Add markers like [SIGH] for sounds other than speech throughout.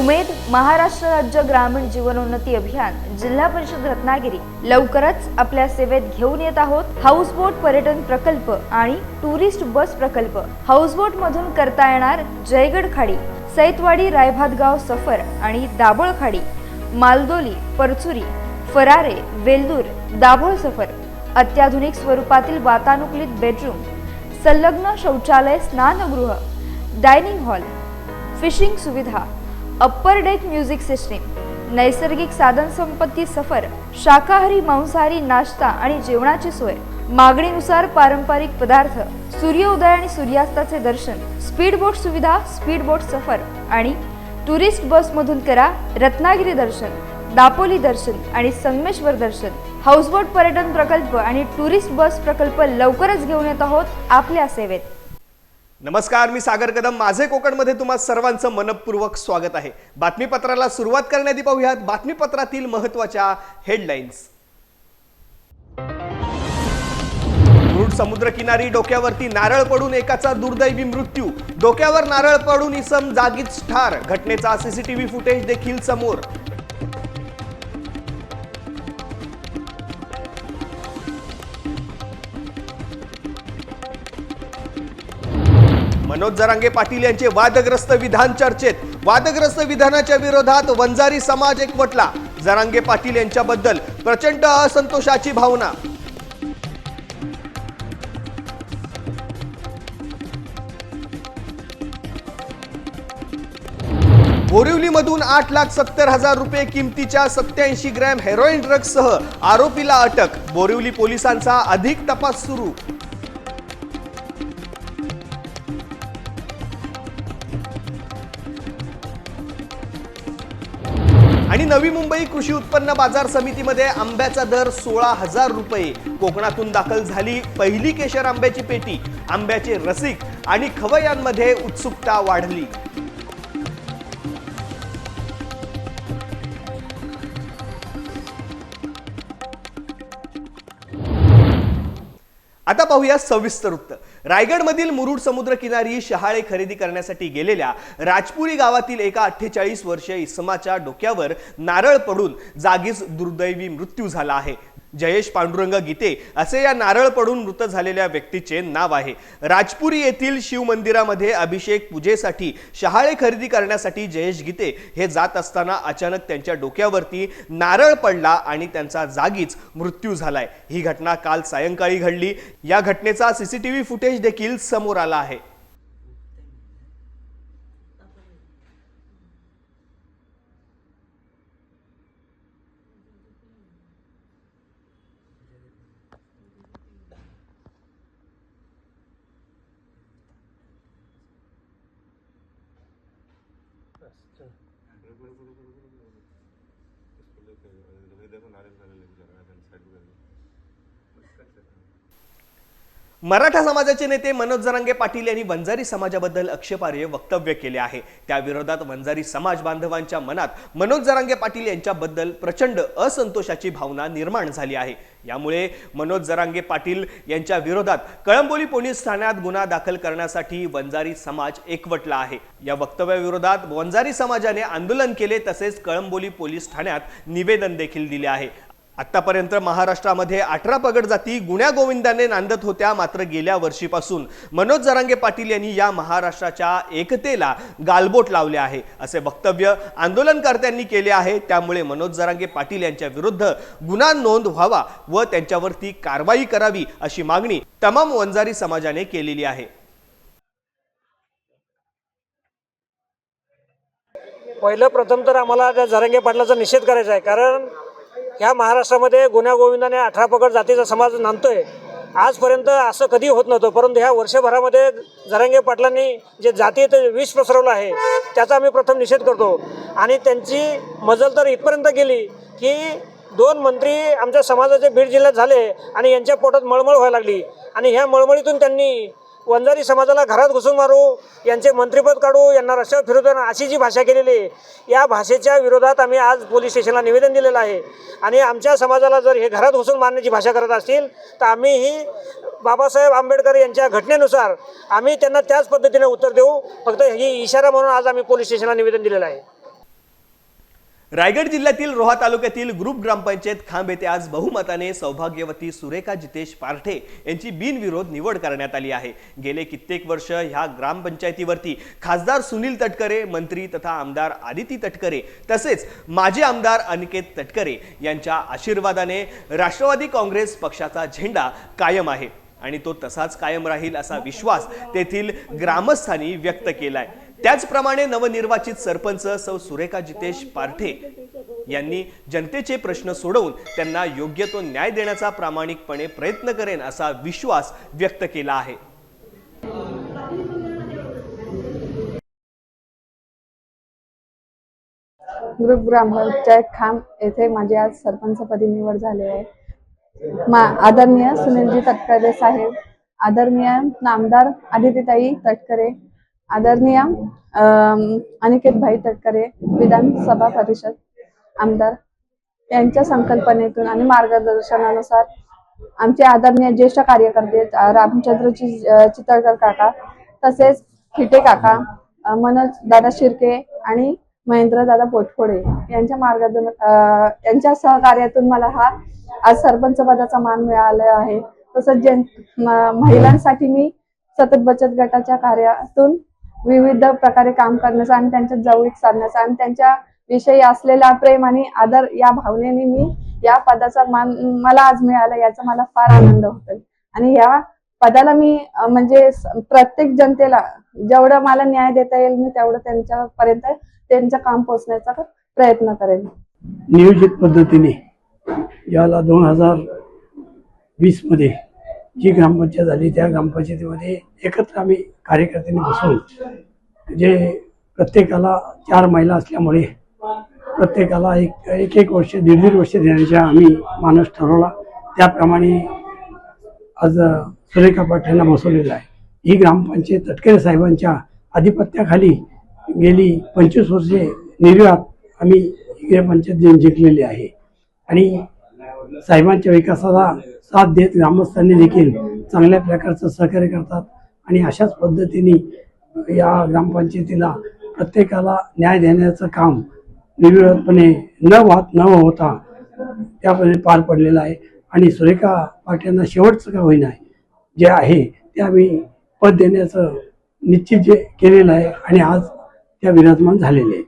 उमेद महाराष्ट्र राज्य ग्रामीण जीवनोन्नती अभियान जिल्हा परिषद रत्नागिरी लवकरच आपल्या सेवेत घेऊन येत आहोत. हाऊसबोट पर्यटन प्रकल्प आणि टुरिस्ट बस प्रकल्प. हाऊसबोट मधून करता येणार जयगड खाडी सैतवाडी रायभातगाव सफर आणि दाभोळ खाडी मालदोली परचुरी फरारे वेल्दूर दाभोळ सफर अत्याधुनिक स्वरूपातील वातानुकूलित बेडरूम संलग्न शौचालय स्नानगृह डायनिंग हॉल फिशिंग सुविधा अप्पर डेक म्युझिक सिस्टीम नैसर्गिक साधन संपत्ती सफर शाकाहारी मांसाहारी नाश्ता आणि जेवणाची सोय मागणीनुसार पारंपरिक पदार्थ सूर्योदय आणि सूर्यास्ताचे दर्शन स्पीड बोट सुविधा स्पीड बोट सफर आणि टुरिस्ट बसमधून करा रत्नागिरी दर्शन दापोली दर्शन आणि संगमेश्वर दर्शन. हाऊसबोट पर्यटन प्रकल्प आणि टुरिस्ट बस प्रकल्प लवकरच घेऊन येत आहोत आपल्या सेवेत. नमस्कार मी सागर कदम. माझे कोकणमध्ये तुम्हा सर्वांचं मनपूर्वक स्वागत आहे. बातमीपत्राला सुरुवात करण्याआधी पाहूयात बातमीपत्रातील महत्त्वाच्या हेडलाईन्स मुरुड समुद्रकिनारी डोक्यावरती नारळ पडून एकाचा दुर्दैवी मृत्यू. डोक्यावर नारळ पडून इसम जागीच ठार. घटनेचा सीसीटीव्ही फुटेज देखील समोर. मनोज जरांगे पाटील यांचे वादग्रस्त विधान चर्चेत. वादग्रस्त विधानाच्या विरोधात वंजारी समाज एकवटला. जरांगे पाटील यांच्याबद्दल प्रचंड असंतोषाची भावना. बोरिवलीमधून आठ लाख सत्तर हजार रुपये किमतीच्या सत्याऐंशी ग्रॅम हेरोईन ड्रग्ससह आरोपीला अटक. बोरिवली पोलिसांचा अधिक तपास सुरू. नवी मुंबई कृषी उत्पन्न बाजार समितीमध्ये आंब्याचा दर सोळा हजार रुपये. कोकणातून दाखल झाली पहिली केशर आंब्याची पेटी. आंब्याचे रसिक आणि खवयांमध्ये उत्सुकता वाढली. आता पाहूया सविस्तर वृत्त रायगडमधील मुरुड समुद्रकिनारी शहाळे खरेदी करण्यासाठी गेलेल्या राजपुरी गावातील एका अठ्ठेचाळीस वर्षीय इसमाच्या डोक्यावर नारळ पडून जागीच दुर्दैवी मृत्यू झाला आहे. जयेश पांडुरंग गीते असे या नारळ पडून मृत झालेल्या व्यक्तीचे नाव आहे. राजपुरी येथील शिव मंदिरामध्ये अभिषेक पूजेसाठी शहाळे खरेदी करण्यासाठी जयेश गीते हे जात असताना अचानक त्यांच्या डोक्यावरती नारळ पडला आणि त्यांचा जागीच मृत्यू झालाय. ही घटना काल सायंकाळी घडली. या घटनेचा सीसीटीव्ही फुटेज देखील समोर आला आहे. मराठा समाजाचे नेते मनोज जरांगे पाटील यांनी वंजारी समाजाबद्दल आक्षेपार्ह वक्तव्य केले आहे. त्याविरोधात वंजारी समाज बांधवांच्या मनात मनोज जरांगे पाटील यांच्याबद्दल प्रचंड असंतोषाची भावना निर्माण झाली आहे. यामुळे मनोज जरांगे पाटील यांच्या विरोधात कळंबोली पोलीस ठाण्यात गुन्हा दाखल करण्यासाठी वंजारी समाज एकवटला आहे. या वक्तव्याविरोधात वंजारी समाजाने आंदोलन केले तसेच कळंबोली पोलीस ठाण्यात निवेदन देखील दिले आहे. आतापर्यंत महाराष्ट्रामध्ये अठरा पगड जाती गुण्या गोविंदाने नांदत होत्या मात्र गेल्या वर्षीपासून. मनोज जरांगे पाटील यांनी या महाराष्ट्राच्या एकतेला गालबोट लावले आहे असे वक्तव्य आंदोलनकर्त्यांनी केले आहे. त्यामुळे मनोज जरांगे पाटील यांच्या विरुद्ध गुन्हा नोंद व्हावा व त्यांच्यावरती कारवाई करावी अशी मागणी तमाम वंजारी समाजाने केलेली आहे. पहिलं प्रथम तर आम्हाला त्या जरांगे पाटलाचा निषेध करायचा आहे कारण ह्या महाराष्ट्रामध्ये गुण्यागोविंदाने अठरा पकड जातीचा समाज नांदतोय. आजपर्यंत असं कधी होत नव्हतं परंतु ह्या वर्षभरामध्ये जरांगे पाटलांनी जे जातीय विष पसरवलं आहे त्याचा आम्ही प्रथम निषेध करतो. आणि त्यांची मजल तर इथपर्यंत गेली की दोन मंत्री आमच्या समाजाचे बीड जिल्ह्यात झाले आणि यांच्या पोटात मळमळ व्हायला लागली. आणि ह्या मळमळीतून त्यांनी वंजारी समाजाला घरात घुसून मारू यांचे मंत्रिपद काढू यांना रस्त्यावर फिरवताना अशी जी भाषा केलेली आहे या भाषेच्या विरोधात आम्ही आज पोलीस स्टेशनला निवेदन दिलेलं आहे. आणि आमच्या समाजाला जर हे घरात घुसून मारण्याची भाषा करत असतील तर आम्ही ही बाबासाहेब आंबेडकर यांच्या घटनेनुसार आम्ही त्यांना त्याच पद्धतीने उत्तर देऊ. फक्त ही इशारा म्हणून आज आम्ही पोलीस स्टेशनला निवेदन दिलेलं आहे. रायगड जिल्ह्यातील रोहा तालुक्यातील ग्रुप ग्रामपंचायत खांब येथे आज बहुमताने सौभाग्यवती सुरेखा जितेश पारठे यांची बिनविरोध निवड करण्यात आली आहे. गेले कित्येक वर्ष ह्या ग्रामपंचायतीवरती खासदार सुनील तटकरे मंत्री तथा आमदार आदिती तटकरे तसेच माजी आमदार अनिकेत तटकरे यांच्या आशीर्वादाने राष्ट्रवादी काँग्रेस पक्षाचा झेंडा कायम आहे आणि तो तसाच कायम राहील असा विश्वास तेथील ग्रामस्थांनी व्यक्त केलाय. त्याचप्रमाणे नवनिर्वाचित सरपंच सौ सुरेखा जितेश पारठे यांनी जनतेचे प्रश्न सोडवून त्यांना योग्य तो न्याय देण्याचा प्रामाणिकपणे प्रयत्न करेन असा विश्वास व्यक्त केला आहे. ग्रुप ग्रामपंचायत खांब येथे माझी आज सरपंचपदी निवड झाली आहे. मा आदरणीय सुनीलजी तटकरे साहेब आदरणीय नामदार आदित्यताई तटकरे आदरणीय अनिकेत अनिकेतभाई तटकरे विधानसभा परिषद आमदार यांच्या संकल्पनेतून आणि मार्गदर्शनानुसार आमचे आदरणीय ज्येष्ठ कार्यकर्ते रामचंद्रजी चितळकर काका तसेच खिटे काका मनोज दादा शिर्के आणि महेंद्र दादा पोटफोडे यांच्या मार्गदर्शन यांच्या सहकार्यातून मला हा आज सरपंच पदाचा मान मिळाला आहे. तसंच जे महिलांसाठी मी सतत बचत गटाच्या कार्यातून विविध प्रकारे काम करण्याचा आणि त्यांच्या जवळीक साधण्याचा आणि त्यांच्या विषयी असलेला प्रेम आणि आदर या भावनेने मी या पदाचा मान मला आज मिळाला याचा मला फार आनंद होतोय. आणि या पदाला मी म्हणजे प्रत्येक जनतेला जेवढं मला न्याय देता येईल मी तेवढं त्यांच्यापर्यंत त्यांचं काम पोहोचण्याचा प्रयत्न करेन. नियोजित पद्धतीने याला दोन हजार वीसमध्ये जी ग्रामपंचायत झाली त्या ग्रामपंचायतीमध्ये एकत्र आम्ही कार्यकर्त्यांनी बसून जे प्रत्येकाला चार महिला असल्यामुळे प्रत्येकाला एक एक एक वर्ष दीड दीड वर्ष देण्याचा आम्ही माणूस ठरवला. त्याप्रमाणे आज सुरेखा पाटीलला बसवलेला आहे. ही ग्रामपंचायत तटकरे साहेबांच्या आधिपत्याखाली गेली पंचवीस वर्षे निर्यात आम्ही ग्रामपंचायत जिंकलेली आहे. आणि साहेबांच्या विकासाला साथ देत ग्रामस्थांनी देखील चांगल्या प्रकारचं सहकार्य करतात आणि अशाच पद्धतीने या ग्रामपंचायतीला प्रत्येकाला न्याय देण्याचं काम निर्विरोधपणे न वाहत न होता त्यापणे पार पडलेलं आहे. आणि सुरेखा पाटील शेवटचं का होईना जे आहे ते आम्ही पद देण्याचं निश्चित जे केलेलं आहे आणि आज त्या विराजमान झालेले आहेत.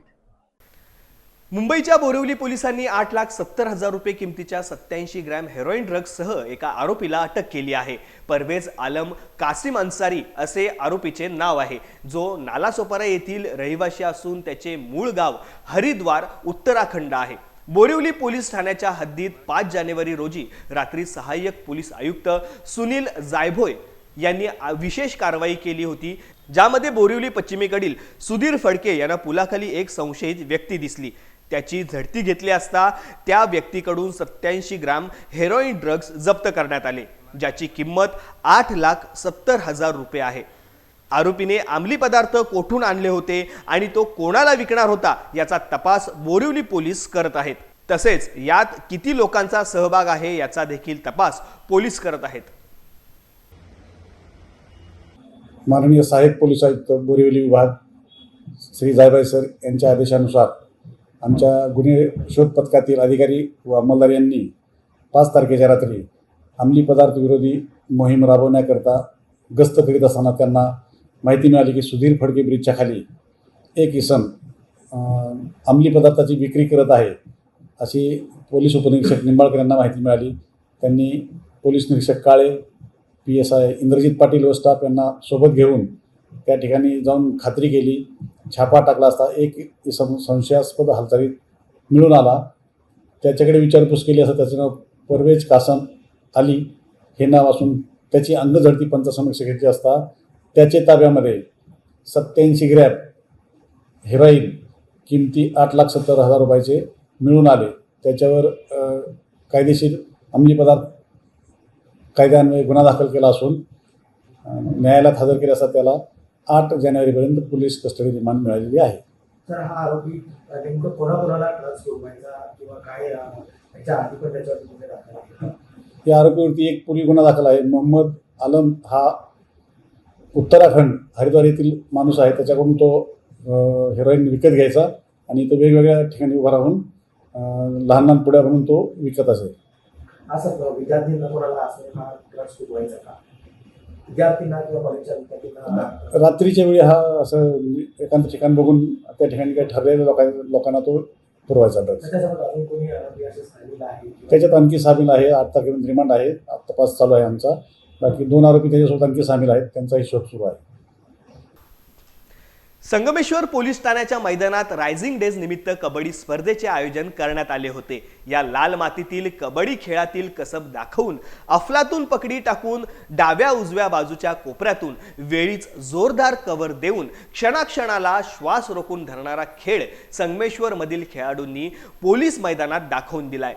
मुंबईच्या बोरिवली पोलिसांनी आठ लाख सत्तर हजार रुपये किमतीच्या सत्याऐंशी ग्रॅम हेरोईन ड्रग्ससह एका आरोपीला अटक केली आहे. परवेज आलम कासिम अन्सारी असे आरोपीचे नाव आहे. जो नालासोपारा येथील रहिवाशी असून त्याचे मूळ गाव हरिद्वार उत्तराखंड आहे. बोरिवली पोलीस ठाण्याच्या हद्दीत पाच जानेवारी रोजी रात्री सहाय्यक पोलीस आयुक्त सुनील जायभोय यांनी विशेष कारवाई केली होती ज्यामध्ये बोरिवली पश्चिमेकडील सुधीर फडके यांना पुलाखाली एक संशयित व्यक्ती दिसली. त्याची झडती घेतली असता त्या व्यक्तीकडून सत्याऐंशी ग्राम हेरोईन ड्रग्ज जप्त करण्यात आले ज्याची किंमत आठ लाख सत्तर हजार रुपये आहे. आरोपीने अंमली पदार्थ कोठून आणले होते आणि तो कोणाला विकणार होता याचा तपास बोरिवली पोलीस करत आहेत. तसेच यात किती लोकांचा सहभाग आहे याचा देखील तपास पोलीस करत आहेत. माननीय सहाय्यक पोलीस आयुक्त बोरिवली विभाग श्री जायबाई सर यांच्या आदेशानुसार आमच्या गुन्हे शोध पथकातील अधिकारी व अंमलदार यांनी पाच तारखेच्या रात्री अंमली पदार्थ विरोधी मोहीम राबवण्याकरता गस्त करीत असताना त्यांना माहिती मिळाली की सुधीर फडके ब्रिजच्या खाली एक इसम अंमली पदार्थाची विक्री करत आहे अशी पोलीस उपनिरीक्षक निंबाळकर यांना माहिती मिळाली. त्यांनी पोलीस निरीक्षक Kale P S I Indrajit Patil व स्टाफ यांना सोबत घेऊन त्या ठिकाणी जाऊन खात्री केली. छापा टाकला असता एक सं संशयास्पद हालचालीत मिळून आला. त्याच्याकडे विचारपूस केली असता त्याचं नाव परवेज कासम अली हे नाव असून त्याची अंगझडती पंचसमक्ष घेतली असता त्याचे ताब्यामध्ये सत्याऐंशी ग्रॅम हेरोईन किमती आठ लाख सत्तर हजार रुपयाचे मिळून आले. त्याच्यावर कायदेशीर अंमली पदार्थ कायद्यान्वये गुन्हा दाखल केला असून न्यायालयात हजर केले असता त्याला आठ जानेवारीपर्यंत पोलीस कस्टडी रिमांड मिळालेली आहे. तर हा आरोपी नेमकं कोणाकोणाला घेऊन किंवा काय अं, याच्या आधी पण त्याच्यावर गुन्हे दाखल आहेत? [LAUGHS] या आरोपीवरती एक पूर्वी गुन्हा दाखल आहे. मोहम्मद आलम हा उत्तराखंड हरिद्वार येथील माणूस आहे. त्याच्याकडून तो हेरोईन विकत घ्यायचा आणि तो वेगवेगळ्या ठिकाणी उभा राहून लहान लहान पुड्या बनवून तो विकत असे. असं विद्यार्थ्यांना कोणाला असं हा का? विद्यार्थ्यांना किंवा कॉलेजच्या विद्यार्थ्यांना रात्रीच्या वेळी हा असं एकांत ठिकाण बघून त्या ठिकाणी काही ठरलेल्या लोकां लोकांना तो पुरवायचा ड्रग्स त्याच्यात आणखी सामील आहे आत्ता घेऊन रिमांड आहे. तपास चालू आहे आमचा. बाकी दोन आरोपी त्याच्यासोबत आणखी सामील आहेत. त्यांचाही शोध सुरू आहे. संगमेश्वर पोलीस ठाण्याच्या मैदानात रायझिंग डेज निमित्त कबड्डी स्पर्धेचे आयोजन करण्यात आले होते. या लाल मातीतील कबड्डी खेळातील कसब दाखवून अफलातून पकडी टाकून डाव्या उजव्या बाजूच्या कोपऱ्यातून वेळीच जोरदार कव्हर देऊन क्षणाक्षणाला श्वास रोखून धरणारा खेळ संगमेश्वर मधील खेळाडूंनी पोलीस मैदानात दाखवून दिलाय.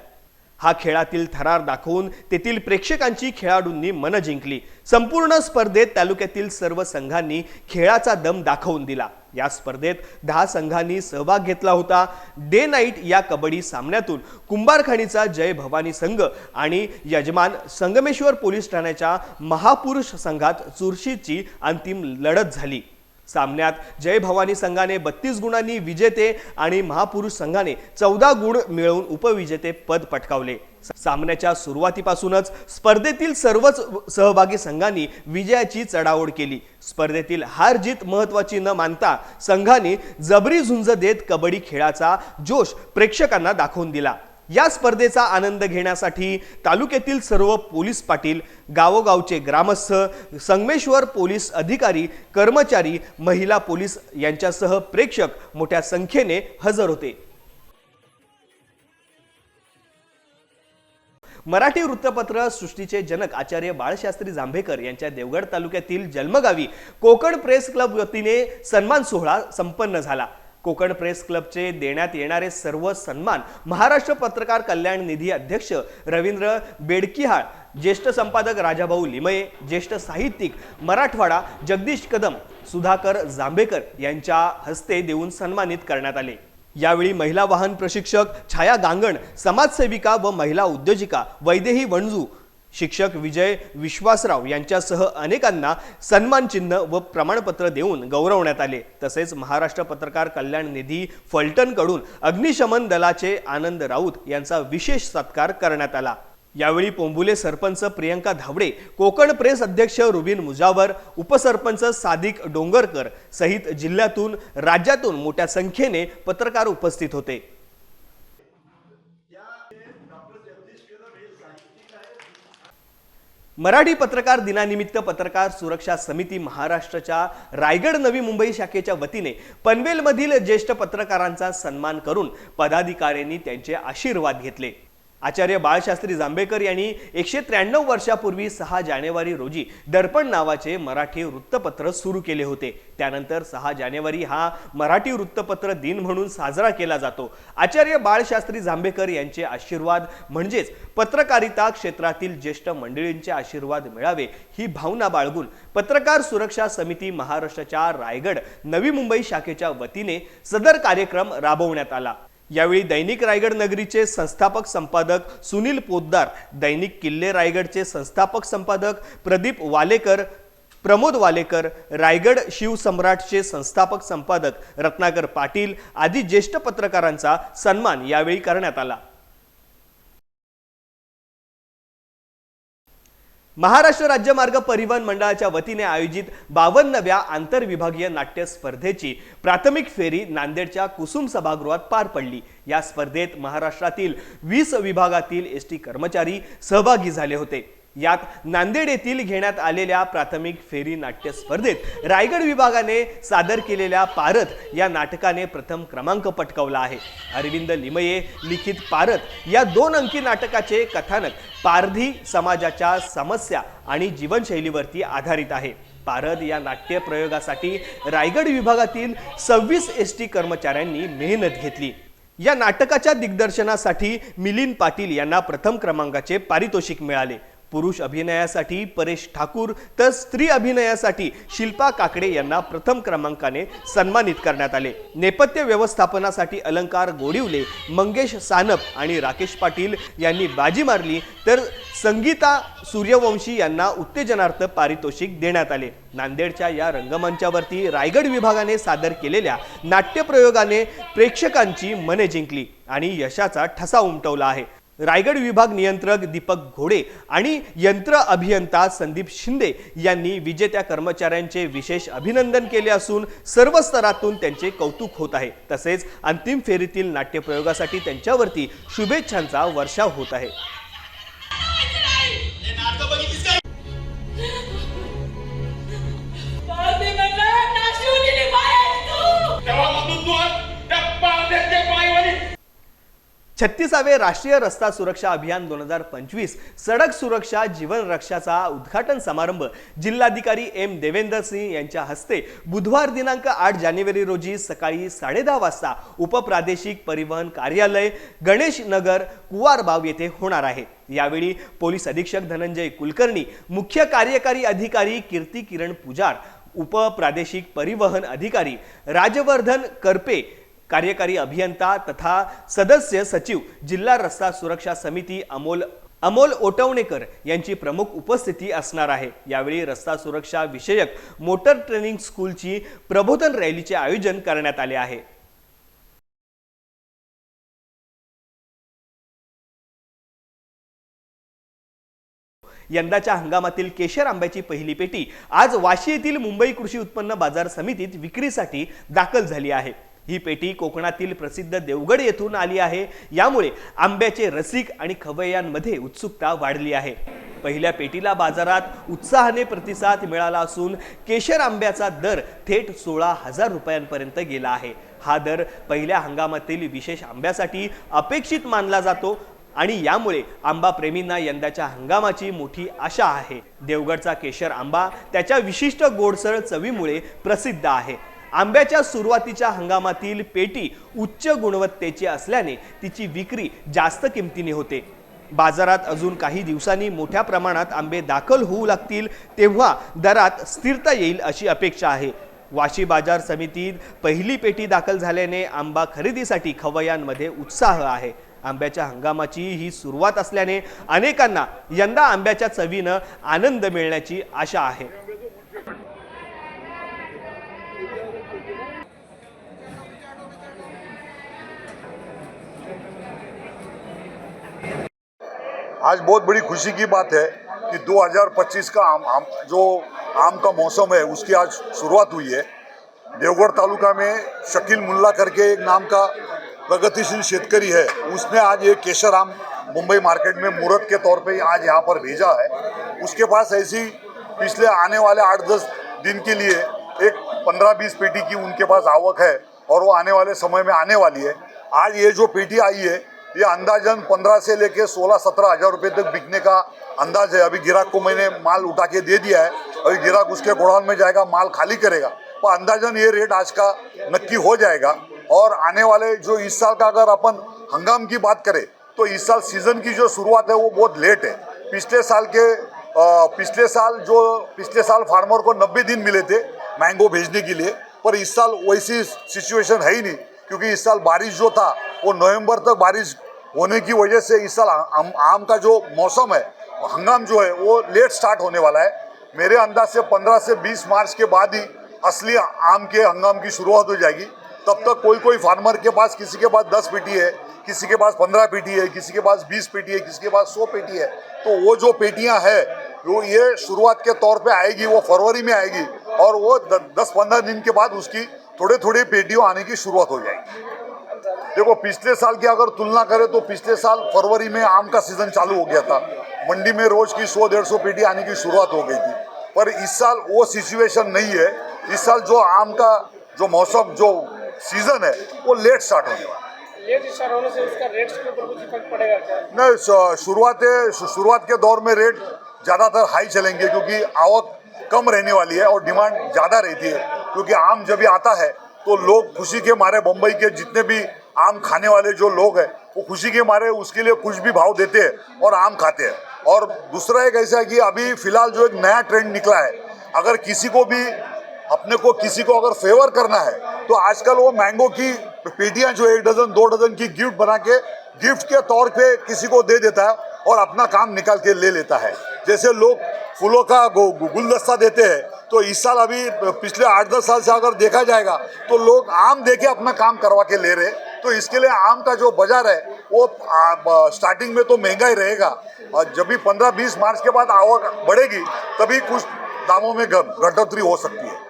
हा खेळातील थरार दाखवून तेथील प्रेक्षकांची खेळाडूंनी मनं जिंकली. संपूर्ण स्पर्धेत तालुक्यातील सर्व संघांनी खेळाचा दम दाखवून दिला. या स्पर्धेत दहा संघांनी सहभाग घेतला होता. डे नाईट या कबड्डी सामन्यातून कुंभारखाणीचा जय भवानी संघ आणि यजमान संगमेश्वर पोलीस ठाण्याच्या महापुरुष संघात चुरशीची अंतिम लढत झाली. सामन्यात जय भवानी संघाने बत्तीस गुणांनी विजेते आणि महापुरुष संघाने चौदा गुण मिळवून उपविजेते पद पटकावले. सामन्याच्या सुरुवातीपासूनच स्पर्धेतील सर्वच सहभागी संघांनी विजयाची चढाओढ केली. स्पर्धेतील हार जीत महत्वाची न मानता संघाने जबरी झुंज देत कबड्डी खेळाचा जोश प्रेक्षकांना दाखवून दिला. या स्पर्धेचा आनंद घेण्यासाठी तालुक्यातील सर्व पोलीस पाटील गावोगावचे ग्रामस्थ संगमेश्वर पोलीस अधिकारी कर्मचारी महिला पोलीस यांच्यासह प्रेक्षक मोठ्या संख्येने हजर होते. मराठी वृत्तपत्र सृष्टीचे जनक आचार्य बाळशास्त्री जांभेकर यांच्या देवगड तालुक्यातील जन्मगावी कोकण प्रेस क्लब वतीने सन्मान सोहळा संपन्न झाला. कोकण प्रेस क्लबचे देण्यात येणारे सर्व सन्मान महाराष्ट्र पत्रकार कल्याण निधी अध्यक्ष रवींद्र बेडकिहाळ ज्येष्ठ संपादक राजाभाऊ लिमये ज्येष्ठ साहित्यिक मराठवाडा जगदीश कदम सुधाकर जांभेकर यांच्या हस्ते देऊन सन्मानित करण्यात आले. यावेळी महिला वाहन प्रशिक्षक छाया गांगण समाजसेविका व महिला उद्योजिका वैदेही वणजू शिक्षक विजय विश्वासराव यांच्यासह अनेकांना सन्मानचिन्ह व प्रमाणपत्र देऊन गौरवण्यात आले. तसेच महाराष्ट्र पत्रकार कल्याण निधी फलटणकडून अग्निशमन दलाचे आनंद राऊत यांचा विशेष सत्कार करण्यात आला. यावेळी पोंबुले सरपंच प्रियंका धावडे कोकण प्रेस अध्यक्ष रुबिन मुजावर उपसरपंच सादिक डोंगरकर सहित जिल्ह्यातून राज्यातून मोठ्या संख्येने पत्रकार उपस्थित होते. मराठी पत्रकार दिनानिमित्त पत्रकार सुरक्षा समिती महाराष्ट्राच्या रायगड नवी मुंबई शाखेच्या वतीने पनवेलमधील ज्येष्ठ पत्रकारांचा सन्मान करून पदाधिकाऱ्यांनी त्यांचे आशीर्वाद घेतले. आचार्य बाळशास्त्री जांभेकर यांनी एकशे त्र्याण्णव वर्षापूर्वी सहा जानेवारी रोजी दर्पण नावाचे मराठी वृत्तपत्र सुरू केले होते. त्यानंतर सहा जानेवारी हा मराठी वृत्तपत्र दिन म्हणून साजरा केला जातो. आचार्य बाळशास्त्री जांभेकर यांचे आशीर्वाद म्हणजेच पत्रकारिता क्षेत्रातील ज्येष्ठ मंडळींचे आशीर्वाद मिळावे ही भावना बाळगून पत्रकार सुरक्षा समिती महाराष्ट्राच्या रायगड नवी मुंबई शाखेच्या वतीने सदर कार्यक्रम राबवण्यात आला. यावेळी दैनिक रायगड नगरीचे संस्थापक संपादक सुनील पोद्दार दैनिक किल्ले रायगडचे संस्थापक संपादक प्रदीप वालेकर प्रमोद वालेकर रायगड शिवसम्राटचे संस्थापक संपादक रत्नाकर पाटील आदी ज्येष्ठ पत्रकारांचा सन्मान यावेळी करण्यात आला. महाराष्ट्र राज्य मार्ग परिवहन मंडळाच्या वतीने आयोजित बावन्नव्या आंतरविभागीय नाट्य स्पर्धेची प्राथमिक फेरी नांदेडच्या कुसुम सभागृहात पार पडली. या स्पर्धेत महाराष्ट्रातील वीस विभागातील एस टी कर्मचारी सहभागी झाले होते. यात नांदेड येथील घेण्यात आलेल्या प्राथमिक फेरी नाट्य स्पर्धेत रायगड विभागाने सादर केलेल्या पारत या नाटकाने प्रथम क्रमांक पटकावला आहे. अरविंद लिमये लिखित पारत या दोन अंकी नाटकाचे कथानक पारधी समाजाच्या समस्या आणि जीवनशैलीवरती आधारित आहे. पारद या नाट्य प्रयोगासाठी रायगड विभागातील सव्वीस एस टी कर्मचाऱ्यांनी मेहनत घेतली. या नाटकाच्या दिग्दर्शनासाठी मिलिंद पाटील यांना प्रथम क्रमांकाचे पारितोषिक मिळाले. पुरुष अभिनयासाठी परेश ठाकूर तर स्त्री अभिनयासाठी शिल्पा काकडे यांना प्रथम क्रमांकाने सन्मानित करण्यात आले. नेपथ्य व्यवस्थापनासाठी अलंकार गोडिवले मंगेश सानप आणि राकेश पाटील यांनी बाजी मारली तर संगीता सूर्यवंशी यांना उत्तेजनार्थ पारितोषिक देण्यात आले. नांदेडच्या या रंगमंचावरती रायगड विभागाने सादर केलेल्या नाट्यप्रयोगाने प्रेक्षकांची मने जिंकली आणि यशाचा ठसा उमटवला आहे. रायगड विभाग नियंत्रक दीपक घोडे आणि यंत्र अभियंता संदीप शिंदे यांनी विजेत्या कर्मचाऱ्यांचे विशेष अभिनंदन केले असून सर्व स्तरातून त्यांचे कौतुक होत आहे. तसेच अंतिम फेरीतील नाट्यप्रयोगासाठी त्यांच्यावरती शुभेच्छांचा वर्षाव होत आहे. छत्तीसावे राष्ट्रीय रस्ता सुरक्षा अभियान दोन हजार पंचवीस सडक सुरक्षा जीवन रक्षाचा उद्घाटन समारंभ जिल्हाधिकारी एम देवेंदर सिंह यांच्या हस्ते बुधवार दिनांक आठ जानेवारी रोजी सकाळी साडेदहा वाजता उपप्रादेशिक परिवहन कार्यालय गणेश नगर कुवारबाव येथे होणार आहे. यावेळी पोलीस अधीक्षक धनंजय कुलकर्णी मुख्य कार्यकारी अधिकारी कीर्ती किरण पुजार उपप्रादेशिक परिवहन अधिकारी राजवर्धन करपे कार्यकारी अभियंता तथा सदस्य सचिव जिल्हा रस्ता सुरक्षा समिती अमोल अमोल ओटवणेकर यांची प्रमुख उपस्थिती असणार आहे. यावेळी रस्ता सुरक्षा विषयक मोटर ट्रेनिंग स्कूलची प्रबोधन रॅलीचे आयोजन करण्यात आले आहे. यंदाच्या हंगामातील केशर आंब्याची पहिली पेटी आज वाशी येथील मुंबई कृषी उत्पन्न बाजार समितीत विक्रीसाठी दाखल झाली आहे. ही पेटी कोकणातील प्रसिद्ध देवगड येथून आली आहे. यामुळे आंब्याचे रसिक आणि खवय्यांमध्ये उत्सुकता वाढली आहे. पहिल्या पेटीला बाजारात उत्साहाने प्रतिसाद मिळाला असून केशर आंब्याचा दर थेट सोळा हजार रुपयांपर्यंत गेला आहे. हा दर पहिल्या हंगामातील विशेष आंब्यासाठी अपेक्षित मानला जातो आणि यामुळे आंबा प्रेमींना यंदाच्या हंगामाची मोठी आशा आहे. देवगडचा केशर आंबा त्याच्या विशिष्ट गोडसर चवीमुळे प्रसिद्ध आहे. आंब्याच्या सुरुवातीच्या हंगामातील पेटी उच्च गुणवत्तेची असल्याने तिची विक्री जास्त किमतीने होते. बाजारात अजून काही दिवसांनी मोठ्या प्रमाणात आंबे दाखल होऊ लागतील तेव्हा दरात स्थिरता येईल अशी अपेक्षा आहे. वाशी बाजार समितीत पहिली पेटी दाखल झाल्याने आंबा खरेदीसाठी खवय्यांमध्ये उत्साह आहे. आंब्याच्या हंगामाची ही सुरुवात असल्याने अनेकांना यंदा आंब्याच्या चवीनं आनंद मिळण्याची आशा आहे. आज बहुत बड़ी खुशी की बात है कि 2025 का आम, आम जो आम का मौसम है उसकी आज शुरुआत हुई है। देवगढ़ तालुका में शकील मुल्ला करके एक नाम का प्रगतिशील शेतकरी है उसने आज ये केसर आम मुंबई मार्केट में मुहूर्त के तौर पे आज यहाँ पर भेजा है। उसके पास ऐसी पिछले आने वाले आठ दस दिन के लिए एक पंद्रह बीस पेटी की उनके पास आवक है और वो आने वाले समय में आने वाली है। आज ये जो पेटी आई है ये अंदाजन पंद्रह से लेके सोलह, सत्रह हज़ार रुपये तक बिकने का अंदाज है। अभी गिराक को मैंने माल उठा के दे दिया है। अभी गिराक उसके गोडाउन में जाएगा, माल खाली करेगा। पर अंदाजन ये रेट आज का नक्की हो जाएगा। और आने वाले जो इस साल का अगर अपन हंगाम की बात करें तो इस साल सीज़न की जो शुरुआत है, वो बहुत लेट है। पिछले साल के पिछले साल जो, पिछले साल फार्मर को 90 दिन मिले थे मैंगो भेजने के लिए। पर इस साल वैसी सिचुएशन है ही नहीं, क्योंकि इस साल बारिश जो था, वो नवंबर तक बारिश होने की वजह से इस साल आम, आम का जो मौसम है हंगाम जो है वो लेट स्टार्ट होने वाला है। मेरे अंदाज से 15 से 20 मार्च के बाद ही असली आम के हंगाम की शुरुआत हो जाएगी। तब तक कोई कोई फार्मर के पास किसी के पास 10 पेटी है किसी के पास 15 पेटी है किसी के पास 20 पेटी है किसी के पास 100 पेटी है तो वो जो पेटियाँ है वो ये शुरुआत के तौर पे आएगी वो फरवरी में आएगी और वो दस पंद्रह दिन के बाद उसकी थोड़े थोड़े पेटियों आने की शुरुआत हो जाएगी। देखो पिछले साल की अगर तुलना करें तो पिछले साल फरवरी में आम का सीज़न चालू हो गया था। मंडी में रोज की सौ डेढ़ सौ पेटी आने की शुरुआत हो गई थी। पर इस साल वो सिचुएशन नहीं है। इस साल जो आम का जो मौसम जो सीज़न है वो लेट स्टार्ट होने वाला है। लेट स्टार्ट होने से उसका रेट्स के ऊपर कुछ इफ़ेक्ट पड़ेगा क्या? नहीं शुरुआत शुरुआत के दौर में रेट ज़्यादातर हाई चलेंगे क्योंकि आवक कम रहने वाली है और डिमांड ज़्यादा रहती है। क्योंकि आम जब भी आता है तो लोग खुशी के मारे बम्बई के जितने भी आम खाने वाले जो लोग हैं, वो खुशी के मारे उसके लिए कुछ भी भाव देते हैं और आम खाते हैं। और दूसरा एक ऐसा है कि अभी फ़िलहाल जो एक नया ट्रेंड निकला है, अगर किसी को भी, अपने को किसी को अगर फेवर करना है तो आजकल वो मैंगो की पेटियाँ जो एक डजन दो डजन की गिफ्ट बना के गिफ्ट के तौर पे किसी को दे देता है और अपना काम निकाल के ले लेता है। जैसे लोग फूलों का गुलदस्ता देते हैं तो इस साल अभी पिछले आठ दस साल से अगर देखा जाएगा तो लोग आम देके अपना काम करवा के ले रहे तो इसके लिए आम का जो बाजार है वो स्टार्टिंग में तो महंगा ही रहेगा। और जब भी पंद्रह बीस मार्च के बाद आवक बढ़ेगी तभी कुछ दामों में घटोतरी हो सकती है।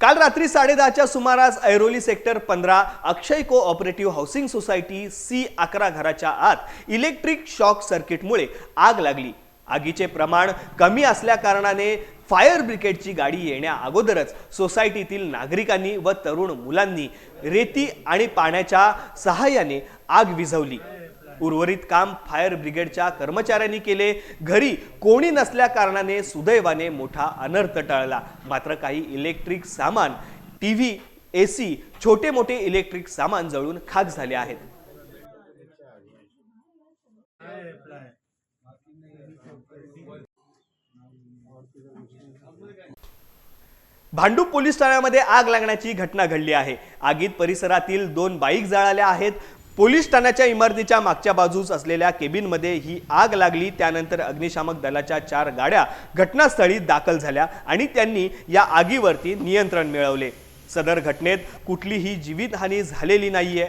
काल रात्री साडेदहाच्या सुमारास ऐरोली सेक्टर पंधरा अक्षय को ऑपरेटिव्ह हाऊसिंग सोसायटी सी अकरा घराच्या आत इलेक्ट्रिक शॉक सर्किटमुळे आग लागली. आगीचे प्रमाण कमी असल्या कारणाने फायर ब्रिगेडची गाडी येण्या अगोदरच सोसायटीतील नागरिकांनी व तरुण मुलांनी रेती आणि पाण्याच्या सहाय्याने आग विझवली. उर्वरित काम फायर ब्रिगेडच्या कर्मचाऱ्यांनी केले. घरी कोणी नसल्या कारणाने सुदैवाने मोठा अनर्थ टळला. मात्र काही इलेक्ट्रिक सामान टी व्ही ए सी छोटे मोठे इलेक्ट्रिक सामान जळून खाक झाले आहेत. भांडूप पोलीस ठाण्यामध्ये आग लागण्याची घटना घडली आहे. आगीत परिसरातील दोन बाईक जळाल्या आहेत. पोलीस ठाण्याच्या इमारतीच्या मागच्या बाजूस असलेल्या केबिनमध्ये ही आग लागली. त्यानंतर अग्निशामक दलाच्या चार गाड्या घटनास्थळी दाखल झाल्या आणि त्यांनी या आगीवरती नियंत्रण मिळवले. सदर घटनेत कुठलीही जीवितहानी झालेली नाहीये.